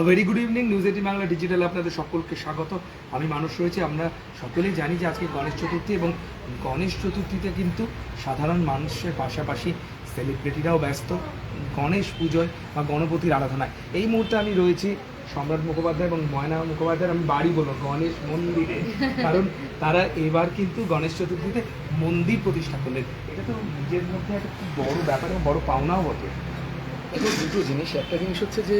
Very good evening news eighteen Bangla digital আপনাদের সকলকে স্বাগত। আমি মানুষ রয়েছে, আমরা সকলেই জানি যে আজকে গণেশ চতুর্থী এবং গণেশ চতুর্থীতে কিন্তু সাধারণ মানুষের পাশাপাশি সেলিব্রিটিরাও ব্যস্ত, গণেশ পুজোয় বা গণপতির আরাধনায়। এই মুহূর্তে আমি রয়েছি সম্রাট মুখোপাধ্যায় এবং ময়না মুখোপাধ্যায়ের, আমি বাড়ি বলব, গণেশ মন্দিরে। কারণ তারা এবার কিন্তু গণেশ চতুর্থীতে মন্দির প্রতিষ্ঠা করলেন। এটা তো নিজের মধ্যে একটা খুব বড় ব্যাপার এবং বড় পাওনাও এটা দুটো জিনিস। একটা জিনিস হচ্ছে যে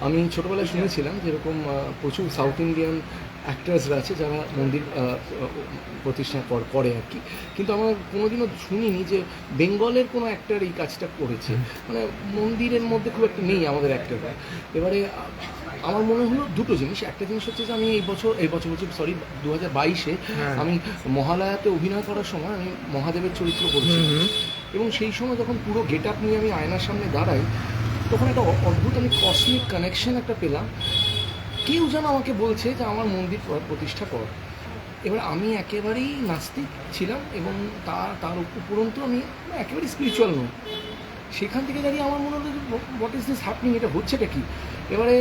আমি ছোটোবেলায় শুনেছিলাম যেরকম প্রচুর সাউথ ইন্ডিয়ান অ্যাক্টার্সরা আছে যারা মন্দির প্রতিষ্ঠা কর- আর কি। কিন্তু আমার কোনোদিনও শুনিনি যে বেঙ্গলের কোনো অ্যাক্টার এই কাজটা করেছে। মানে মন্দিরের মধ্যে খুব একটা নেই আমাদের অ্যাক্টাররা এবারে আমার মনে হলো দুটো জিনিস। একটা জিনিস হচ্ছে যে আমি এই বছর এই বছর বলছি সরি দু হাজার বাইশে হ্যাঁ। আমি মহালয়াতে অভিনয় করার সময় আমি মহাদেবের চরিত্র করেছি। এবং সেই সময় যখন পুরো গেট আপ নিয়ে আমি আয়নার সামনে দাঁড়াই তখন একটা অদ্ভুত আমি কসমিক কানেকশন একটা পেলাম। কেউ যেন আমাকে বলছে যে আমার মন্দির প্রতিষ্ঠা কর। এবার আমি একেবারেই নাস্তিক ছিলাম এবং তার তার উপরন্তু আমি একেবারেই স্পিরিচুয়াল নই। সেখান থেকে দাঁড়িয়ে আমার মনে হলো হোয়াট ইজ দিস হ্যাপনিং এটা হচ্ছেটা কি? এবারে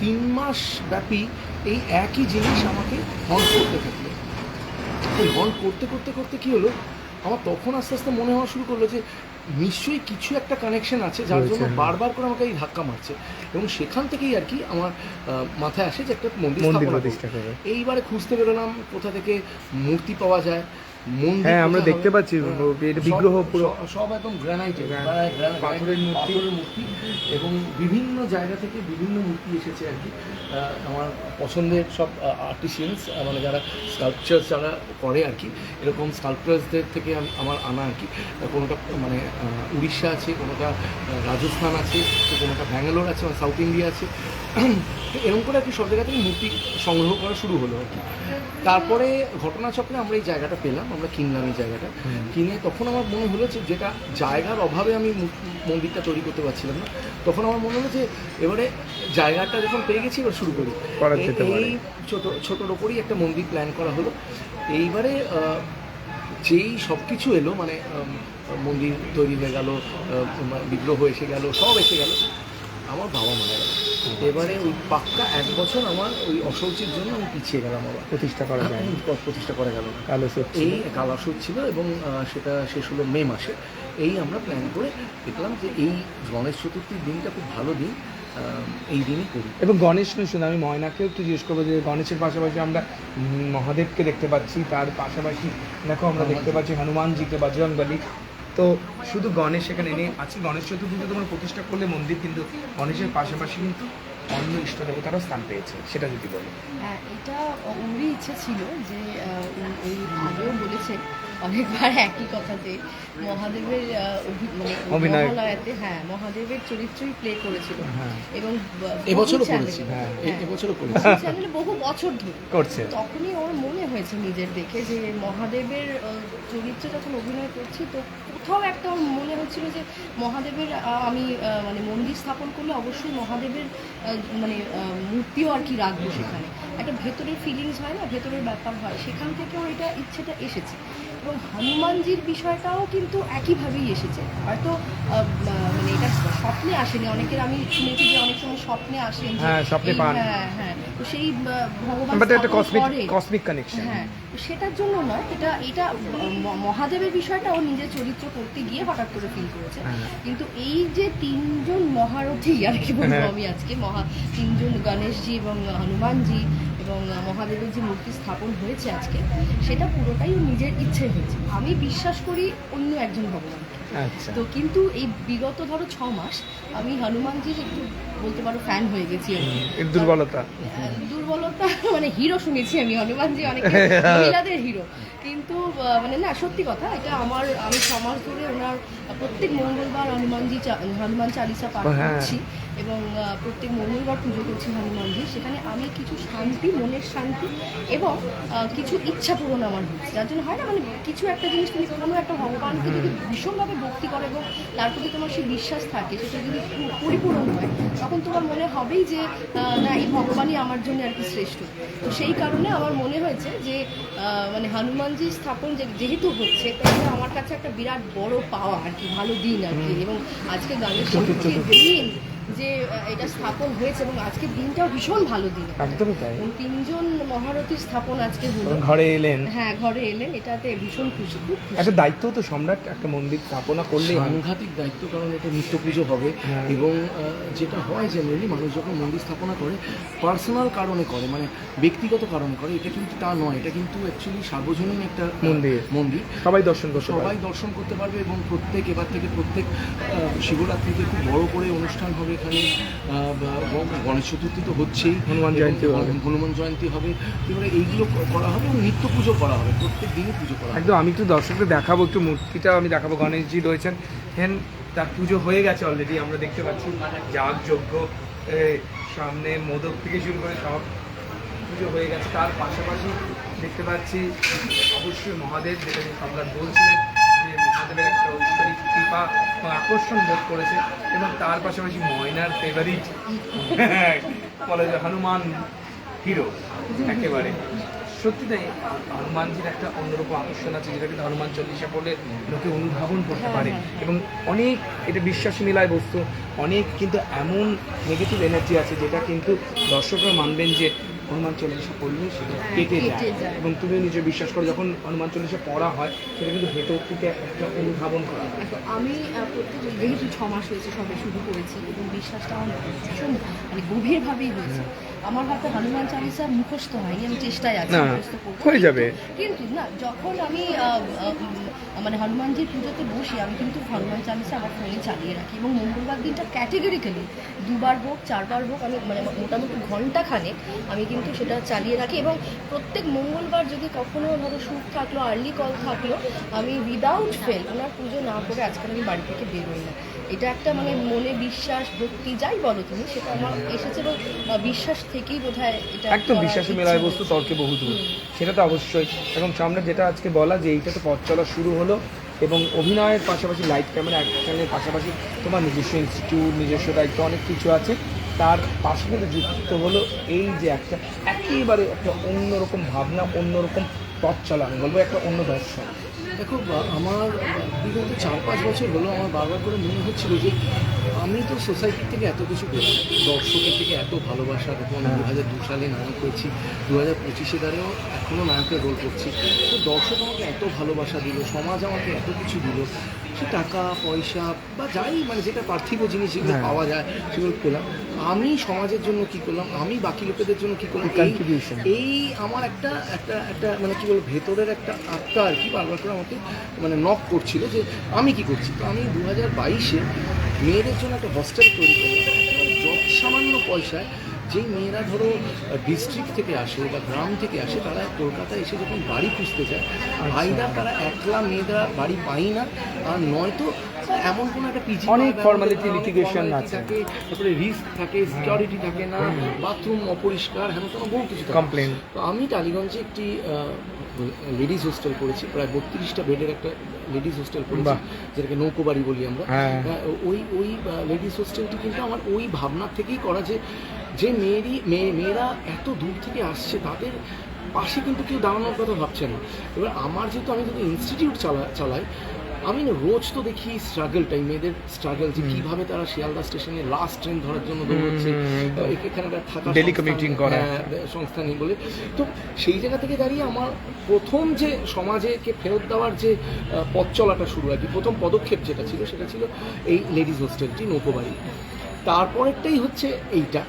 তিন মাস ব্যাপী এই একই জিনিস আমাকে হন্ট করতে থাকল। ওই হন্ট করতে করতে করতে কী হলো? আমার তখন আস্তে আস্তে মনে হওয়া শুরু করল যে নিশ্চয়ই কিছু একটা কানেকশন আছে যার জন্য বারবার করে আমাকে এই ধাক্কা মারছে। এবং সেখান থেকেই আর কি আমার মাথায় আসে যে একটা মন্দির স্থাপনা। এইবারে খুঁজতে বেরোলাম কোথা থেকে মূর্তি পাওয়া যায় হ্যাঁ, আমরা দেখতে পাচ্ছি, হ্যাঁ, বিগ্রহ পুরো- সব- একদম গ্রানাইটের গ্রানাইট, পাথরের মূর্তি। এবং বিভিন্ন জায়গা থেকে বিভিন্ন মূর্তি এসেছে আর কি। আমার পছন্দের সব আর্টিসিয়ানস মানে যারা স্কাল্পচার যারা করে আর কি এরকম স্কাল্পচার্সদের থেকে আম- আমার আনা আর কি। কোনোটা মানে উড়িষ্যা আছে কোনোটা রাজস্থান আছে কোনোটা ব্যাঙ্গালোর আছে মানে সাউথ ইন্ডিয়া আছে। এরকম করে আর কি সব জায়গা থেকে মূর্তি সংগ্রহ করা শুরু হলো আর কি। তারপরে ঘটনাচক্রে আমরা এই জায়গাটা পেলাম আমরা কিনলাম এই জায়গাটা। কিনে তখন আমার মনে হলো যে যেটা জায়গার অভাবে আমি মন্দিরটা তৈরি করতে পারছিলাম না তখন আমার মনে হলো যে এবারে জায়গাটা যখন পেয়ে গেছি এবার শুরু করি। এই-। ছোট ছোটোর ওপরই একটা মন্দির প্ল্যান করা হলো। এইবারে যেই সব কিছু এলো মানে মন্দির তৈরি হয়ে গেল বিগ্রহ এসে গেল সব এসে গেল আমার বাবা মারা গেল। এবারে ওই পাক্কা এক বছর আমার ওই অশৌচের জন্য আমি পিছিয়ে গেলাম আবার। প্রতিষ্ঠা করা যায় প্রতিষ্ঠা করা গেল। কালো এই কালাসুর ছিল এবং সেটা শেষ হলো মে মাসে। এই আমরা প্ল্যান করে দেখলাম যে এই গণেশ চতুর্থীর দিনটা খুব ভালো দিন এই দিনই করি। এবং গণেশ নয় শুধু আমি ময়নাকেও একটু জিজ্ঞেস করব যে গণেশের পাশাপাশি আমরা মহাদেবকে দেখতে পাচ্ছি তার পাশাপাশি দেখো আমরা দেখতে পাচ্ছি হনুমানজিকে বজরংবলী তো শুধু গণেশ এখানে নেই। আজকে গণেশ চতুর্থীতে তোমার প্রতিষ্ঠা করলে মন্দির কিন্তু গণেশের পাশাপাশি কিন্তু অন্য ইষ্ট দেবতারও স্থান পেয়েছে, সেটা যদি বলো। হ্যাঁ এটা ওরই ইচ্ছে ছিল যে ওই আগেও বলেছে অনেকবার একই কথা যে মহাদেবের মানে। মহালয়াতে হ্যাঁ মহাদেবের চরিত্রই প্লে করেছিল। হ্যাঁ। এবং ব- এবছরও বহু করেছি হ্যাঁ। এবছরও করেছি। বহু চ্যানেলে বহু বছর ধরে। করছে। তখনই ওর মনে হয়েছে নিজের দেখে যে মহাদেবের চরিত্রে যখন অভিনয় করছি তো কোথাও একটা ওর মনে হচ্ছিল যে মহাদেবের আমি মানে মন্দির স্থাপন করলে অবশ্যই মহাদেবের মানে মূর্তিও আর কি রাখব সেখানে। একটা ভেতরের ফিলিংস হয় না ভেতরের ব্যাপার হয়। সেখান থেকে ওর এটা ইচ্ছেটা এসেছে। এবং হনুমানজির বিষয়টাও কিন্তু একইভাবেই এসেছে হয়তো মানে এটা স্বপ্নে আসেনি অনেকের আমি শুনেছি যে অনেক সময় স্বপ্নে আসেন হ্যাঁ, স্বপ্নে পান। হ্যাঁ হ্যাঁ তো সেই ভগবান বাট কসমিক কসমিক কানেকশন হ্যাঁ সেটার জন্য নয় এটা এটা মহাদেবের বিষয়টা ও নিজের চরিত্র করতে গিয়ে হঠাৎ করে ফিল করেছে হ্যাঁ। কিন্তু এই যে তিনজন মহারথী আর কি বলব হ্যাঁ। আমি আজকে মহা তিনজন গণেশজি এবং হনুমানজি এবং মহাদেবের যে মূর্তি স্থাপন হয়েছে আজকে সেটা পুরোটাই নিজের ইচ্ছে হয়েছে। আমি বিশ্বাস করি অন্য একজন ভগবানকে। আচ্ছা। তো কিন্তু এই বিগত ধরো ছ মাস আমি হনুমানজির একটু বলতে পারো ফ্যান হয়ে গেছি এর দুর্বলতা। দুর্বলতা মানে হিরো শুনেছি আমি হনুমানজি অনেক মহিলাদের হিরো কিন্তু মানে না সত্যি কথা এটা আমার আমি সমাজ ধরে ওনার প্রত্যেক মঙ্গলবার হনুমানজি হনুমান চালিসা পাঠ হ্যাঁ। করছি এবং প্রত্যেক মঙ্গলবার পুজো করছি হনুমানজি। সেখানে আমি কিছু শান্তি মনের শান্তি এবং কিছু ইচ্ছা পূরণ আমার হচ্ছে। যার জন্য হয় না মানে কিছু একটা জিনিস তুমি কোনো একটা ভগবানকে যদি ভীষণভাবে ভক্তি করো এবং তার প্রতি তোমার সেই বিশ্বাস থাকে সেটা যদি পরিপূরণ হয় তখন তোমার মনে হবেই যে না এই ভগবানই আমার জন্য আর কি শ্রেষ্ঠ। তো সেই কারণে আমার মনে হয়েছে যে আহ, মানে হনুমানজি স্থাপন যে- যেহেতু হচ্ছে তাহলে আমার কাছে একটা বিরাট বড় পাওয়া আর কি ভালো দিন আর কি। এবং আজকে গানের সঙ্গে দিন। যে এটা স্থাপন হয়েছে এবং আজকের দিনটাও ভীষণ ভালো দিন। একদমই তাই। এবং তিনজন মহারথীর স্থাপন আজকে হলো। ঘরে এলেন। হ্যাঁ ঘরে এলেন এটাতে ভীষণ খুশি খুব একটা দায়িত্ব তো সম্রাট একটা মন্দির স্থাপনা করলেই হয়। সাংঘাতিক দায়িত্ব কারণ এটা নিত্য পুজো হবে। হ্যাঁ। এবং যেটা হয় জেনারেলি মানুষ যখন মন্দির স্থাপনা করে পার্সোনাল কারণে করে মানে ব্যক্তিগত কারণে করে এটা কিন্তু তা নয়। এটা কিন্তু অ্যাকচুয়ালি সার্বজনীন একটা মন্দির। মন্দির। সবাই দর্শন করতে সবাই দর্শন করতে পারবে এবং প্রত্যেক এবার থেকে প্রত্যেক শিবরাত্রিতে খুব বড় করে অনুষ্ঠান হবে। এখানে গণেশ চতুর্থী তো হচ্ছেই হনুমান জয়ন্তী হবে। হনুমান জয়ন্তী হবে। এবারে এইগুলো করা হবে এবং নিত্য পুজো করা হবে প্রত্যেক দিনই পুজো করা হবে। একদম আমি একটু দর্শকদের দেখাবো একটু মূর্তিটা আমি দেখাবো। গণেশজি রয়েছেন। হেন তার পুজো হয়ে গেছে অলরেডি আমরা দেখতে পাচ্ছি যাগ যজ্ঞ সামনে মোদক থেকে শুরু করে সব পুজো হয়ে গেছে। তার পাশাপাশি দেখতে পাচ্ছি অবশ্যই মহাদেব যেটা সম্রাট বলছিলেন যে মহাদেবের একটা ঐশ্বরিক এবং আকর্ষণ বোধ করেছে এবং তার পাশাপাশি ময়নার ফেভারিট বলে যে হনুমান হিরো একেবারে। সত্যি তাই, হনুমানজির একটা অন্যরকম আকর্ষণ আছে, যেটা কিন্তু হনুমান চল্লিশা পড়লে লোকে অনুধাবন করতে পারে। এবং অনেক এটা বিশ্বাস মিলায় বস্তু, অনেক কিন্তু এমন নেগেটিভ এনার্জি আছে যেটা কিন্তু দর্শকরা মানবেন যে হনুমান চল্লিশা পড়লে সেটা হ্যাঁ, কেটে যায়। এবং তুমি নিজে বিশ্বাস করো যখন হনুমান চল্লিশা পড়া হয় সেটা কিন্তু থেকে একটা অনুধাবন করা হয়। আমি প্রত্যেক যেহেতু ছ মাস হয়েছে সবে শুরু করেছি এবং বিশ্বাসটা আমার ভীষণ মানে গভীরভাবেই হয়েছে। আমার হাতে হনুমান চালিসা মুখস্থ হয়নি আমি চেষ্টায় আছি। হয়ে যাবে। কিন্তু না যখন আমি মানে হনুমানজির পুজোতে বসি আমি কিন্তু হনুমান চালিসা আমার ফোনে চালিয়ে রাখি এবং মঙ্গলবার দিনটা ক্যাটেগরিক্যালি দুবার হোক চারবার হোক আমি মানে মোটামুটি ঘণ্টা খানেক আমি কিন্তু সেটা চালিয়ে রাখি এবং প্রত্যেক মঙ্গলবার যদি কখনো ধরো শ্যুট থাকল আর্লি কল থাকল আমি উইদাউট ফেল ওনার পুজো না করে আজকাল আমি বাড়ি থেকে বেরোই না এটা একটা মানে মনে বিশ্বাস ভক্তি যাই বলো তুমি সেটা আমার এসেছে এবং বিশ্বাস থেকেই বোধ হয় এটা একদম বিশ্বাসী মেলায় বস্তু তর্কে বহু দূর সেটা তো অবশ্যই। এবং সামনে যেটা আজকে বলা যে এইটা তো পথ চলা শুরু হলো এবং অভিনয়ের পাশাপাশি লাইট ক্যামেরা অ্যাকশনের পাশাপাশি তোমার নিজস্ব ইনস্টিটিউট নিজস্ব দায়িত্ব অনেক কিছু আছে। তার পাশে কিন্তু যুক্ত হলো এই যে একটা একেবারে একটা অন্যরকম ভাবনা অন্যরকম পথ চলা। আমি বলব একটা অন্য দর্শন। দেখো আমার বিগত চার পাঁচ বছর হলো আমার বারবার করে মনে হচ্ছিল যে আমি তো সোসাইটি থেকে এত কিছু পেলাম দর্শকের থেকে এত ভালোবাসা দেখুন আমি দু হাজার দু সালে নায়ক হয়েছি দু হাজার পঁচিশে দ্বারেও এখনও নায়কের রোল করছি। তো দর্শক আমাকে এত ভালোবাসা দিল সমাজ আমাকে এত কিছু দিল সে টাকা পয়সা বা যাই মানে যেটা পার্থিব জিনিস যেগুলো হ্যাঁ। পাওয়া যায় সেগুলো পেলাম। আমি সমাজের জন্য কি করলাম? আমি বাকি লোকেদের জন্য কি করলাম? এই- এই আমার একটা একটা একটা মানে কি বলব ভেতরের একটা আত্মা আর কি বারবার করে আমাকে মানে নক করছিল যে আমি কি করছি? তো আমি দু হাজার বাইশে মেয়েদের জন্য একটা হস্টেল তৈরি করলাম। সামান্য পয়সায় যেই মেয়েরা ধরো ডিস্ট্রিক্ট থেকে আসে বা গ্রাম থেকে আসে তারা কলকাতায় এসে যখন বাড়ি খুঁজতে যায় আইদার তারা একলা মেয়েরা বাড়ি পাই না আর নয়তো এমন কোনো একটা পিজি অনেক formality, litigation আছে। থাকে তারপরে রিস্ক থাকে সিকিউরিটি থাকে না বাথরুম অপরিষ্কার হেন তেন বহু কিছু কমপ্লেন তো আমি টালিগঞ্জে একটি লেডিস হোস্টেল করেছি প্রায় বত্রিশটা বেডের একটা লেডিস হোস্টেল করেছি। যেটাকে নৌকোবাড়ি বলি আমরা হ্যাঁ। হ্যাঁ, ওই ওই লেডিস হোস্টেলটি কিন্তু আমার ওই ভাবনা থেকেই করা যে যে মেয়েরই মেয়ে মেয়েরা এত দূর থেকে আসছে তাদের পাশে কিন্তু কেউ দাঁড়ানোর কথা ভাবছে না। এবার আমার যেহেতু আমি যদি ইনস্টিটিউট চালা চালাই আমি না রোজ তো দেখি স্ট্রাগলটাই মেয়েদের স্ট্রাগল যে কীভাবে তারা শিয়ালদা স্টেশনে লাস্ট ট্রেন ধরার জন্য দৌড়চ্ছে এখানে থাকা করা। হ্যাঁ, সংস্থা নেই বলে। তো সেই জায়গা থেকে দাঁড়িয়ে আমার প্রথম যে সমাজেকে ফেরত দেওয়ার যে পথ চলাটা শুরু আর কি প্রথম পদক্ষেপ যেটা ছিল সেটা ছিল এই লেডিস হোস্টেলটি নৌকোবাড়ি তারপরেরটাই হচ্ছে এইটা।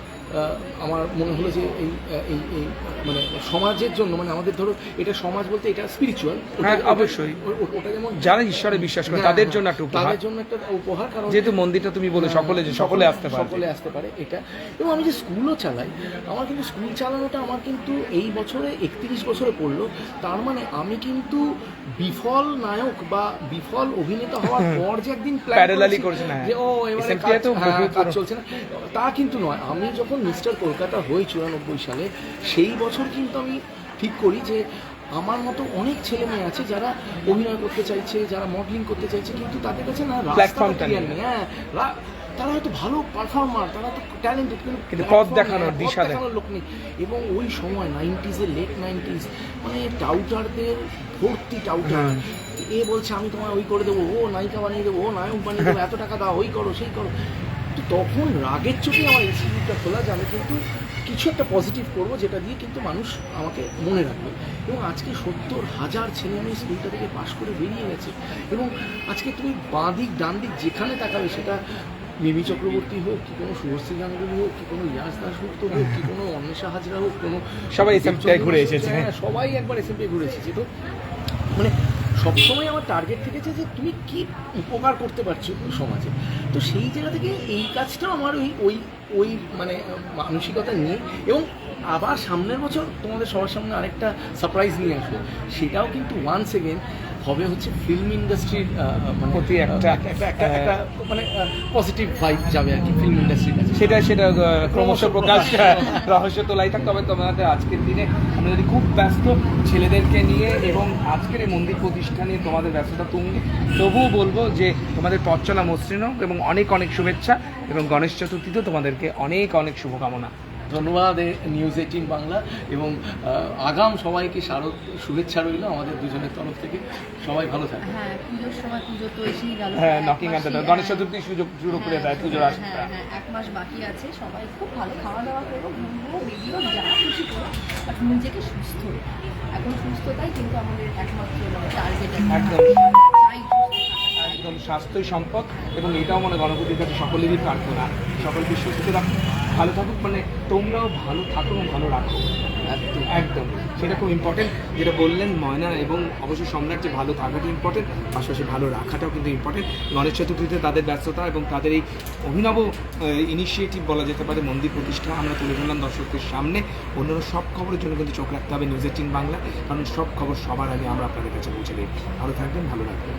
আমার মনে হলো যে এই এই মানে সমাজের জন্য মানে আমাদের ধরো এটা সমাজ বলতে এটা স্পিরিচুয়াল হ্যাঁ, অবশ্যই। ওটা যেমন যারা ঈশ্বরে বিশ্বাস করে হ্যাঁ, তাদের হ্যাঁ, জন্য একটা উপহার। তাদের জন্য একটা উপহার কারণ যেহেতু মন্দিরটা তুমি বলে সকলে যে সকলে আসতে পারে। সকলে আসতে পারে এটা এবং আমি যে স্কুলও চালাই আমার কিন্তু স্কুল চালানোটা আমার কিন্তু এই বছরে একত্রিশ বছরে পড়ল। তার মানে আমি কিন্তু বিফল নায়ক বা বিফল অভিনেতা হওয়ার পর যে একদিন Parallelly করেছি হ্যাঁ। যে ও এবারে কাজ- হ্যাঁ, চলছে না তা কিন্তু নয়। আমি যখন মিস্টার কলকাতা হই চুরানব্বই সালে সেই বছর কিন্তু আমি ঠিক করি যে আমার মতো অনেক ছেলে মেয়ে আছে যারা অভিনয় করতে চাইছে যারা মডেলিং করতে চাইছে কিন্তু তাদের কাছে না নেই। হ্যাঁ তারা হয়তো ভালো পারফর্মার তারা তো ট্যালেন্টেড কিন্তু পথ দেখানোর, দিশা দেখানোর লোক নেই। এবং ওই সময় নাইনটিজের লেট নাইনটিজ মানে টাউটারদের ভর্তি টাউটার এ বলছে আমি তোমার ওই করে দেবো ও নায়িকা বানিয়ে দেবো ও নায়ক বানিয়ে দেবো এত টাকা দাও ওই করো সেই করো। কিন্তু তখন রাগের চোখে আমার ইনস্টিটিউটটা খোলা যে আমি কিন্তু কিছু একটা পজিটিভ করব যেটা দিয়ে কিন্তু মানুষ আমাকে মনে রাখবে এবং আজকে সত্তর হাজার ছেলে মেয়ে স্কুলটা থেকে পাশ করে বেরিয়ে গেছে এবং আজকে তুমি বাঁ দিক ডান দিক যেখানে তাকাবে সেটা মিমি চক্রবর্তী হোক কি কোনো শুভশ্রী গাঙ্গুলি হোক কি কোনো ইয়াস দাসগুপ্ত হোক কি কোনো অন্বেষা হাজরা হোক কোনো সবাই SMP ঘুরে এসেছে। হ্যাঁ, সবাই একবার এসএমপি ঘুরে এসেছে তো মানে সবসময় আমার টার্গেট থেকেছে যে তুমি কি উপকার করতে পারছ সমাজে। তো সেই জায়গা থেকে এই কাজটাও আমার ওই ওই ওই মানে মানসিকতা নিয়ে এবং আবার সামনের বছর তোমাদের সবার সামনে আরেকটা সারপ্রাইজ নিয়ে আসব। সেটাও কিন্তু ওয়ান্স এগেন হবে হচ্ছে ফিল্ম ইন্ডাস্ট্রির মানে প্রতি একটা- একটা একটা মানে পজিটিভ ভাইব যাবে আর কি ফিল্ম ইন্ডাস্ট্রির কাছে। সেটা সেটা ক্রমশ প্রকাশ রহস্য তোলাই থাক তবে তোমাদের আজকের দিনে আমরা যদি খুব ব্যস্ত ছেলেদেরকে নিয়ে এবং আজকের এই মন্দির প্রতিষ্ঠানে তোমাদের ব্যস্ততা তুঙ্গে তবুও বলব যে তোমাদের পথ চলা মসৃণ এবং অনেক অনেক শুভেচ্ছা এবং গণেশ চতুর্থীতেও তোমাদেরকে অনেক অনেক শুভকামনা। ধন্যবাদ নিউজ এইটিন বাংলা এবং আগাম সবাইকে শারদ শুভেচ্ছা রইল আমাদের দুজনের তরফ থেকে। সবাই ভালো থাকবে হ্যাঁ পুজোর সময় পুজো তো এসেই গেল। হ্যাঁ নকিং অ্যাট গণেশ হ্যাঁ। চতুর্থী সুযোগ শুরু করে দেয় পুজোর হ্যাঁ, আসতে হ্যাঁ, হ্যাঁ, এক মাস বাকি আছে সবাই খুব ভালো খাওয়া দাওয়া করো ঘুমবো বেরিয়েও যা খুশি করো বাট নিজেকে সুস্থ এখন সুস্থতাই কিন্তু আমাদের একমাত্র টার্গেট একদম। চাই সুস্থ থাকা। একদম স্বাস্থ্যই সম্পদ এবং এটাও মানে গণপতির কাছে সকলেরই প্রার্থনা। সকলকে সুস্থ রাখো। ভালো থাকুক মানে তোমরাও ভালো থাকো এবং ভালো রাখো। একদম সেটা খুব ইম্পর্টেন্ট যেটা বললেন ময়না এবং অবশ্যই সম্রাট যে ভালো থাকাটা ইম্পর্টেন্ট পাশাপাশি ভালো রাখাটাও কিন্তু ইম্পর্টেন্ট গণেশ চতুর্থীতে তাদের ব্যস্ততা এবং তাদের এই অভিনব ইনিশিয়েটিভ বলা যেতে পারে, মন্দির প্রতিষ্ঠা আমরা তুলে ধরলাম দর্শকদের সামনে। অন্যান্য সব খবরের জন্য কিন্তু চোখ রাখতে হবে নিউজ এইটিন বাংলা, কারণ সব খবর সবার আগে আমরা আপনাদের কাছে পৌঁছে দিই। ভালো থাকবেন, ভালো রাখবেন।